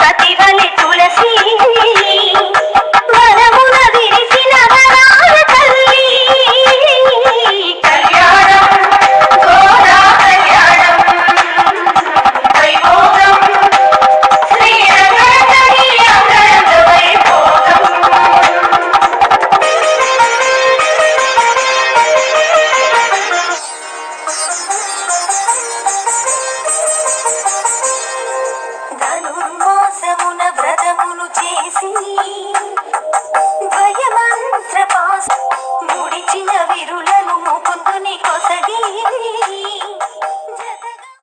ಪ್ರತಿಭಾ ధనుర్మాసమున వ్రతమును చేసి